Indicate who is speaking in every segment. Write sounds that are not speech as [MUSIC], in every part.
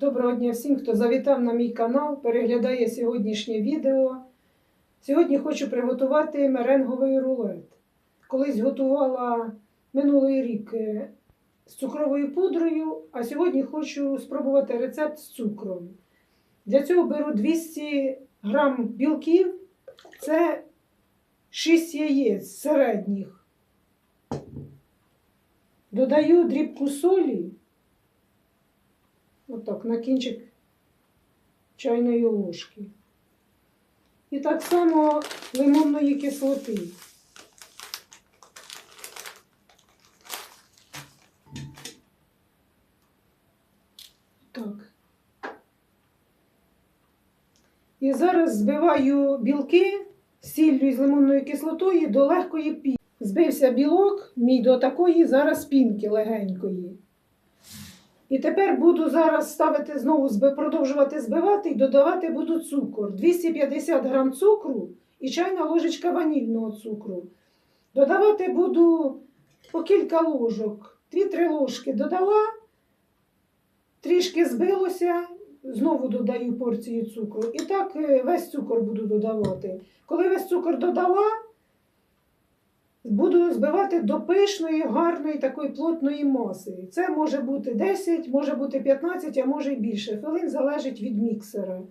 Speaker 1: Доброго дня всім, хто завітав на мій канал, переглядає сьогоднішнє відео. Сьогодні хочу приготувати меренговий рулет. Колись готувала минулий рік е, з цукровою пудрою, а сьогодні хочу спробувати рецепт з цукром. Для цього беру 200 грам білків, це 6 яєць середніх. Додаю дрібку солі. Отак, на кінчик чайної ложки. І так само лимонної кислоти. Так. І зараз збиваю білки з сіллю з лимонною кислотою до легкої пі. Збився білок мій до такої зараз пінки легенької. І тепер буду зараз ставити знову продовжувати збивати і додавати буду цукор. 250 грам цукру і чайна ложечка ванільного цукру. Додавати буду по кілька ложок. 2-3 ложки додала, трішки збилося, знову додаю порцію цукру. І так е, весь цукор буду додавати. Коли весь цукор додала, Буду збивати до пишної, гарної такої плотної маси. Це може бути 10, може бути 15, а може й більше. Хвилин залежить від міксера.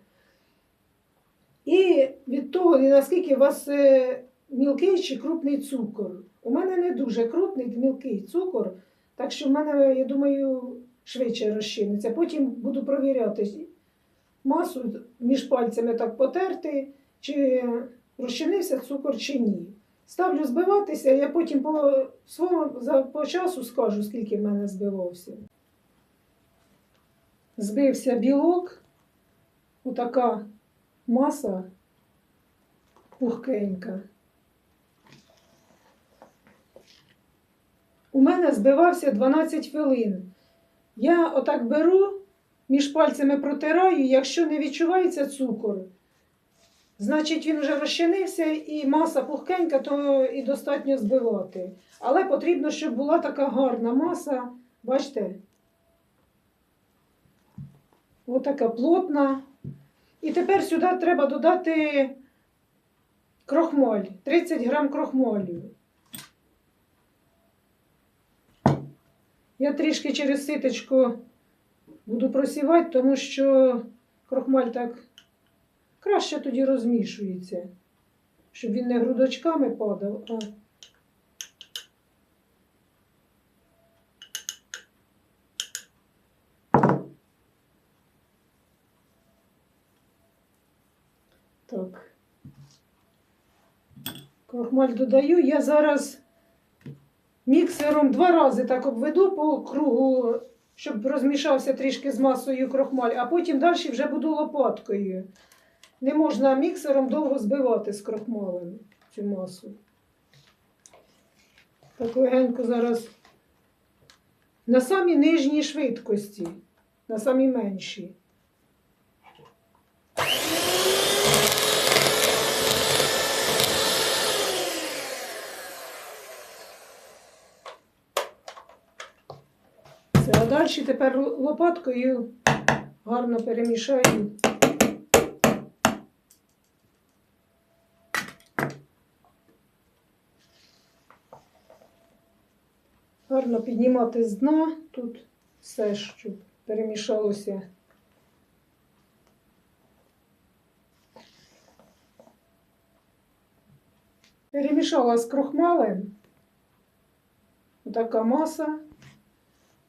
Speaker 1: І від того, наскільки у вас е, мілкий чи крупний цукор. У мене не дуже крупний мілкий цукор, так що в мене, я думаю, швидше розчиниться. Потім буду провіряти масу між пальцями так потерти, чи розчинився цукор чи ні. Ставлю збиватися, я потім по своєму за, по часу скажу, скільки в мене збивався. Збився білок, отака маса пухкенька. У мене збивався 12 хвилин. Я отак беру, між пальцями протираю, якщо не відчувається цукор, Значить, він вже розчинився і маса пухкенька, то і достатньо збивати. Але потрібно, щоб була така гарна маса. Бачите? Отака плотна. І тепер сюди треба додати крохмаль. 30 грам крохмалю. Я трішки через ситочку буду просівати, тому що крохмаль так краще тоді розмішується, щоб він не грудочками падав, а так. Крохмаль додаю. Я зараз міксером два рази так обведу по кругу, щоб розмішався трішки з масою крохмаль, а потім далі вже буду лопаткою. Не можна міксером довго збивати з крохмалем цю масу. Так легенько зараз на самій нижній швидкості, на самій меншій. А далі тепер лопаткою гарно перемішаю. Гарно піднімати з дна тут все, щоб перемішалося. Перемішала з крохмалем. Така маса.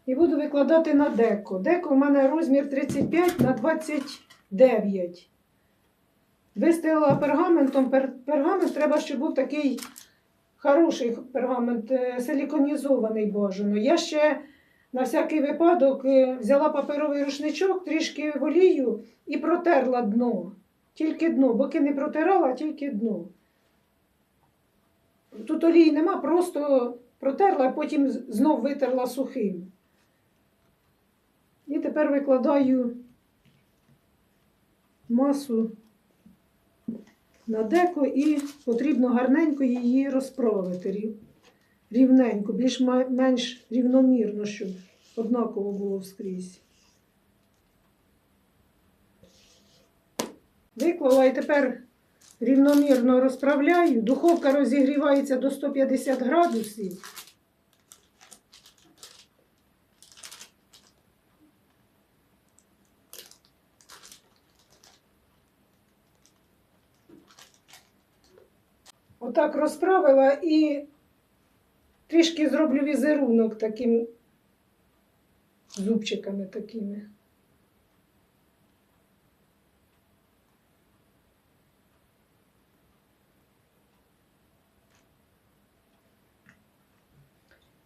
Speaker 1: І буду викладати на деко. Деко в мене розмір 35 на 29. Вистелила пергаментом. Пергамент треба, щоб був такий Хороший пергамент, е, силіконізований бажано. Я ще на всякий випадок е, взяла паперовий рушничок, трішки олію і протерла дно. Тільки дно, боки не протирала, а тільки дно. Тут олії нема, просто протерла, а потім знов витерла сухим. І тепер викладаю масу на деко і потрібно гарненько її розправити рівненько, більш-менш рівномірно, щоб однаково було скрізь. Виклала і тепер рівномірно розправляю. Духовка розігрівається до 150 градусів. Отак розправила і трішки зроблю візерунок таким зубчиками такими.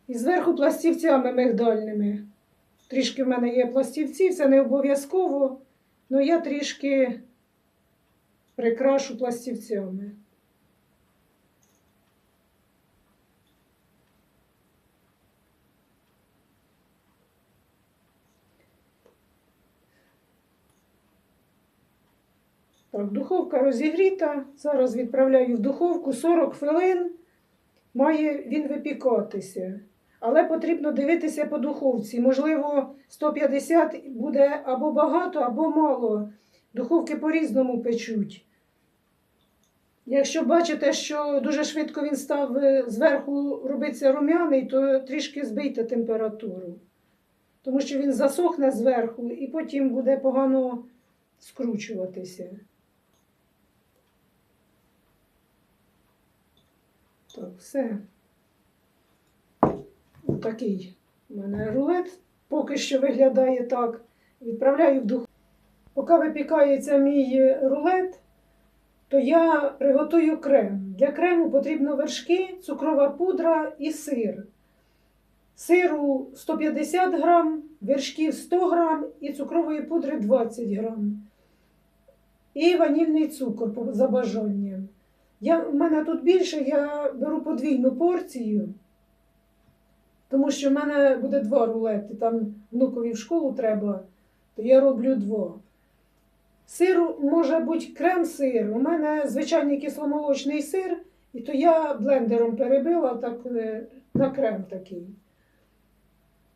Speaker 1: І зверху пластівцями мигдальними. Трішки в мене є пластівці, це не обов'язково, але я трішки прикрашу пластівцями. Так, духовка розігріта. Зараз відправляю в духовку 40 хвилин. Має він випікатися. Але потрібно дивитися по духовці. Можливо, 150 буде або багато, або мало. Духовки по-різному печуть. Якщо бачите, що дуже швидко він став е, зверху робиться рум'яний, то трішки збийте температуру. Тому що він засохне зверху і потім буде погано скручуватися. Так, все. Отакий у мене рулет. Поки що виглядає так. Відправляю в духовку. Поки випікається мій рулет, то я приготую крем. Для крему потрібно вершки, цукрова пудра і сир. Сиру 150 грам, вершків 100 грам і цукрової пудри 20 грам. І ванільний цукор за бажанням. Я, в мене тут більше, я беру подвійну порцію, тому що в мене буде два рулети. Там внукові в школу треба, то я роблю два. Сир може бути крем-сир. У мене звичайний кисломолочний сир, і то я блендером перебила так, е, на крем такий.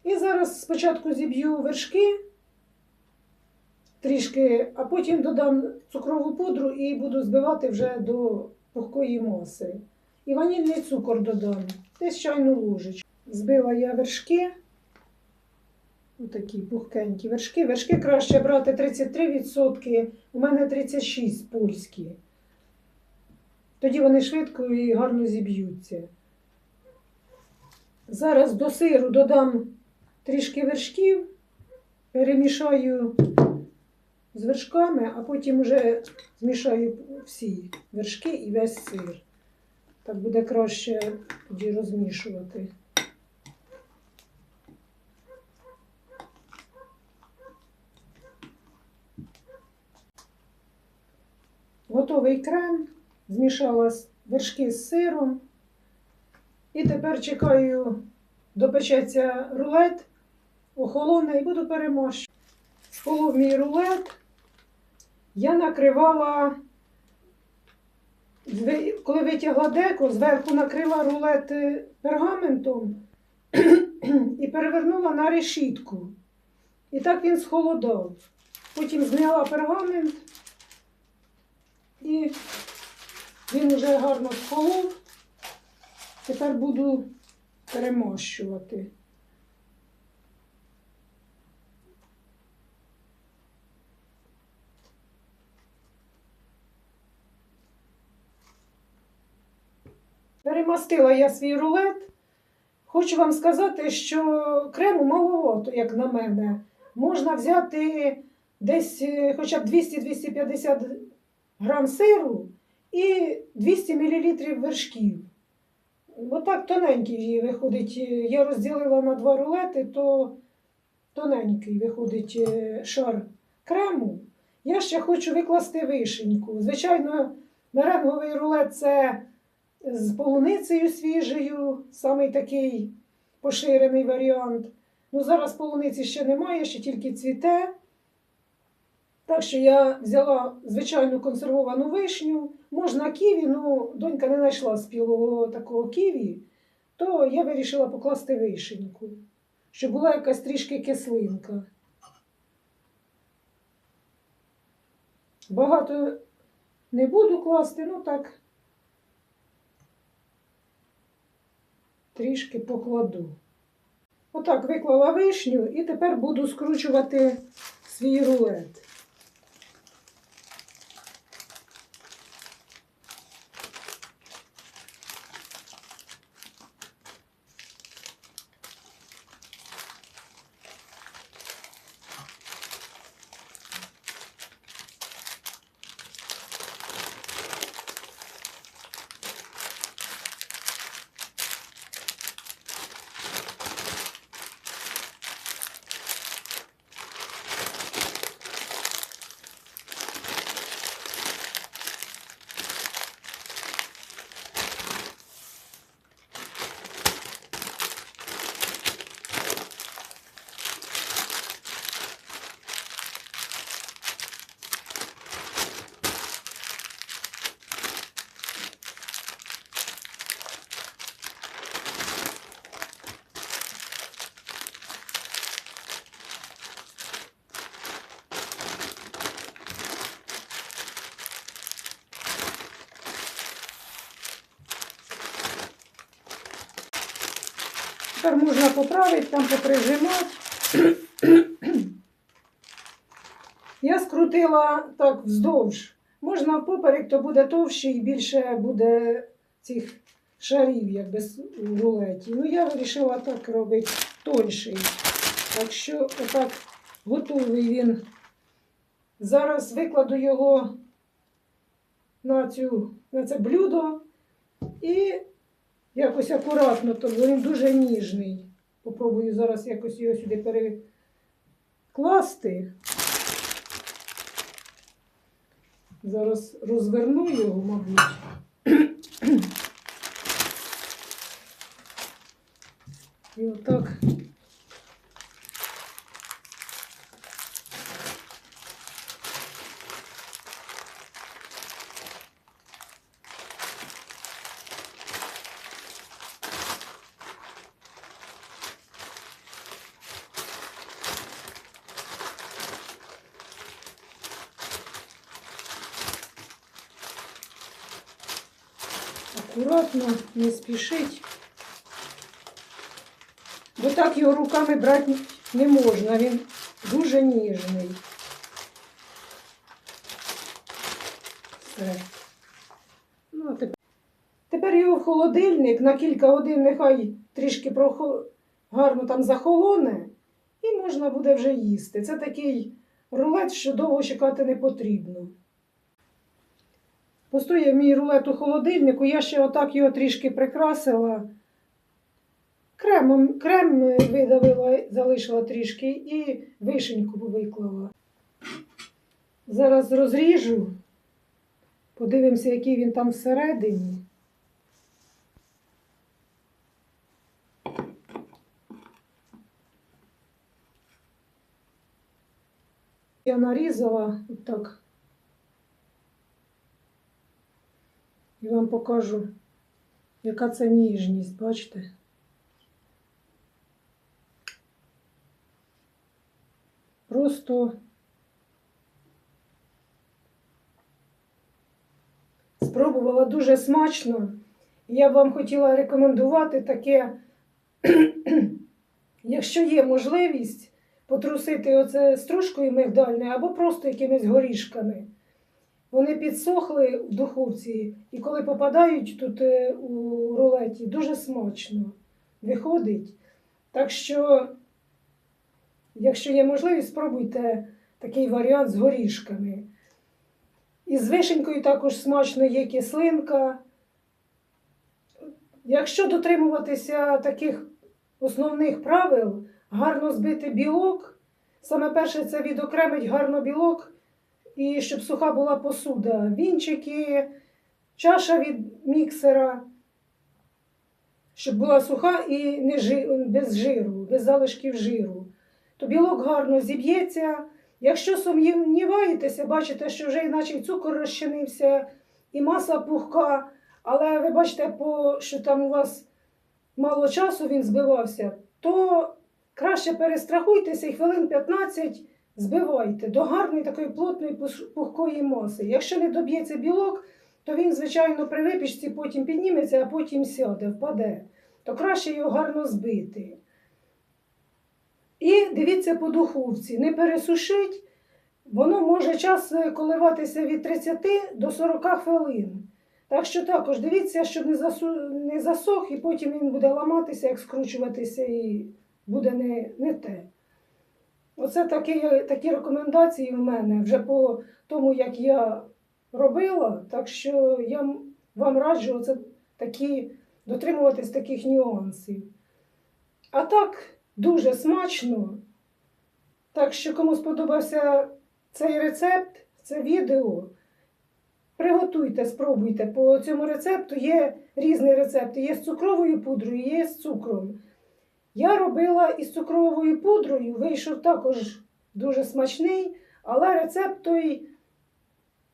Speaker 1: І зараз спочатку зіб'ю вершки трішки, а потім додам цукрову пудру і буду збивати вже до пухкої маси. І ванільний цукор додам, десь чайну ложечку. Збила я вершки. Отакі пухкенькі вершки. Вершки краще брати 33%, у мене 36% польські. Тоді вони швидко і гарно зіб'ються. Зараз до сиру додам трішки вершків, перемішаю з вершками, а потім вже змішаю всі вершки і весь сир. Так буде краще тоді розмішувати. Готовий крем, змішала вершки з сиром. І тепер чекаю, допечеться рулет, охолоне і буду перемащувати. Схолов мій рулет. Я накривала, коли витягла деко, зверху накрила рулет пергаментом і перевернула на решітку. І так він схолодав. Потім зняла пергамент і він вже гарно схолов. Тепер буду перемощувати. Перемастила я свій рулет. Хочу вам сказати, що крему маловато, як на мене. Можна взяти десь е, хоча б 200-250 грам сиру і 200 мл вершків. Отак тоненький виходить. е, Я розділила на два рулети, то тоненький виходить е, шар крему. Я ще хочу викласти вишеньку. Звичайно, меренговий рулет це з полуницею свіжою, самий такий поширений варіант. Ну, зараз полуниці ще немає, ще тільки цвіте. Так що я взяла звичайну консервовану вишню. Можна ківі, ну донька не знайшла спілого такого ківі, то я вирішила покласти вишеньку, щоб була якась трішки кислинка. Багато не буду класти, ну так трішки покладу. Отак виклала вишню і тепер буду скручувати свій рулет. Тепер можна поправити, там поприжимати. Я скрутила так вздовж. Можна впоперек, то буде товще і більше буде цих шарів, якби с- у рулеті. Ну, я вирішила так робити тонший. Так що отак готовий він. Зараз викладу його на, цю, на це блюдо і якось акуратно, то він дуже ніжний. Попробую зараз якось його сюди перекласти. Зараз розверну його, мабуть. І отак. Акуратно, не спішить. Бо так його руками брати не можна, він дуже ніжний. Ну, тепер... тепер його в холодильник на кілька годин нехай трішки прохо... гарно там захолоне, і можна буде вже їсти. Це такий рулет, що довго чекати не потрібно. Постояв мій рулет у холодильнику, я ще отак його трішки прикрасила. Кремом, крем видавила, залишила трішки і вишеньку виклала. Зараз розріжу, подивимося, який він там всередині. Я нарізала отак. І вам покажу, яка це ніжність, бачите? Просто спробувала дуже смачно. Я б вам хотіла рекомендувати таке, [CLEARS THROAT] якщо є можливість потрусити оце стружкою мигдальною або просто якимись горішками. Вони підсохли в духовці, і коли попадають тут е, у рулеті, дуже смачно виходить. Так що, якщо є можливість, спробуйте такий варіант з горішками. І з вишенькою також смачно є кислинка. Якщо дотримуватися таких основних правил, гарно збити білок, саме перше це відокремить гарно білок. І щоб суха була посуда, вінчики, чаша від міксера, щоб була суха і не жи, без жиру, без залишків жиру. То білок гарно зіб'ється. Якщо сумніваєтеся, бачите, що вже іначе цукор розчинився, і маса пухка, але ви бачите, що там у вас мало часу він збивався, то краще перестрахуйтеся і хвилин 15 збивайте до гарної такої плотної пухкої маси. Якщо не доб'ється білок, то він, звичайно, при випічці потім підніметься, а потім сяде, впаде. То краще його гарно збити. І дивіться по духовці, не пересушить, воно може час е, коливатися від 30 до 40 хвилин. Так що також дивіться, щоб не, не засох, і потім він буде ламатися, як скручуватися, і буде не, не те. Оце такі, такі рекомендації в мене вже по тому, як я робила. Так що я вам раджу оце такі, дотримуватись таких нюансів. А так, дуже смачно. Так що, кому сподобався цей рецепт, це відео, приготуйте, спробуйте. По цьому рецепту є різні рецепти. Є з цукровою пудрою, є з цукром. Я робила із цукровою пудрою, вийшов також дуже смачний, але рецепт той,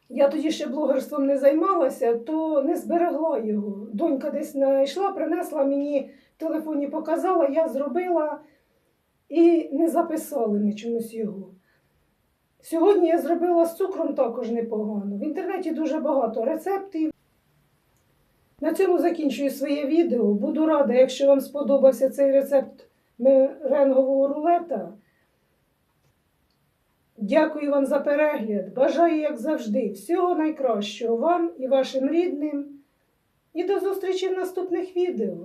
Speaker 1: я тоді ще блогерством не займалася, то не зберегла його. Донька десь знайшла, принесла мені в телефоні, показала, я зробила і не записали ми чомусь його. Сьогодні я зробила з цукром також непогано. В інтернеті дуже багато рецептів. На цьому закінчую своє відео. Буду рада, якщо вам сподобався цей рецепт меренгового рулета. Дякую вам за перегляд. Бажаю, як завжди, всього найкращого вам і вашим рідним. І до зустрічі в наступних відео.